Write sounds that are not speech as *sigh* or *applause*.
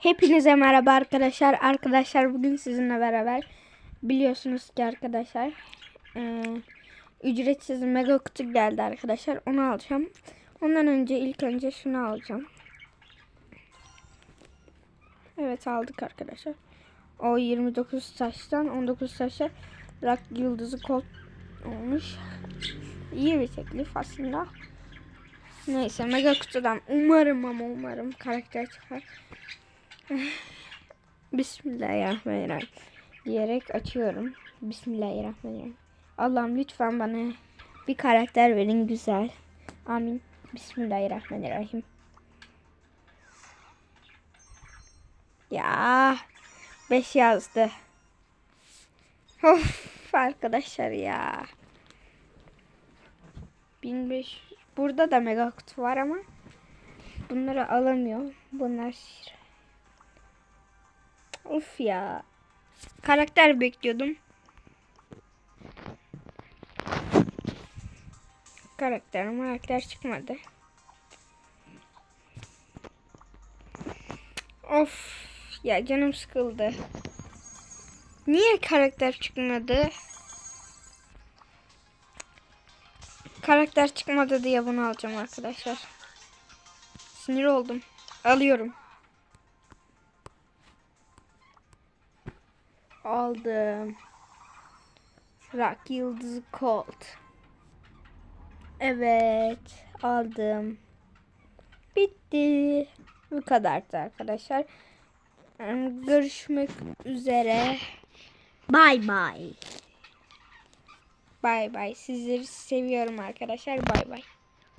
Hepinize merhaba arkadaşlar. Arkadaşlar bugün sizinle beraber biliyorsunuz ki arkadaşlar eee, ücretsiz mega kutu geldi arkadaşlar. Onu alacağım. Ondan önce ilk önce şunu alacağım. Evet aldık arkadaşlar. O 29 taştan 19 taşa rak yıldızı kol olmuş. İyi bir teklif aslında. Neyse mega kutudan umarım ama umarım karakter çıkar. *laughs* Bismillahirrahmanirrahim diyerek açıyorum. Bismillahirrahmanirrahim. Allah'ım lütfen bana bir karakter verin güzel. Amin. Bismillahirrahmanirrahim. Ya 5 yazdı. Of arkadaşlar ya. 1500 Burada da mega kutu var ama bunları alamıyor. Bunlar Of ya. Karakter bekliyordum. Karakter karakter çıkmadı. Of ya canım sıkıldı. Niye karakter çıkmadı? Karakter çıkmadı diye bunu alacağım arkadaşlar. Sinir oldum. Alıyorum. Aldım. Rock Yıldızı Colt. Evet. Aldım. Bitti. Bu kadardı arkadaşlar. Görüşmek üzere. Bye bye. Bye bye. Sizleri seviyorum arkadaşlar. Bye bye.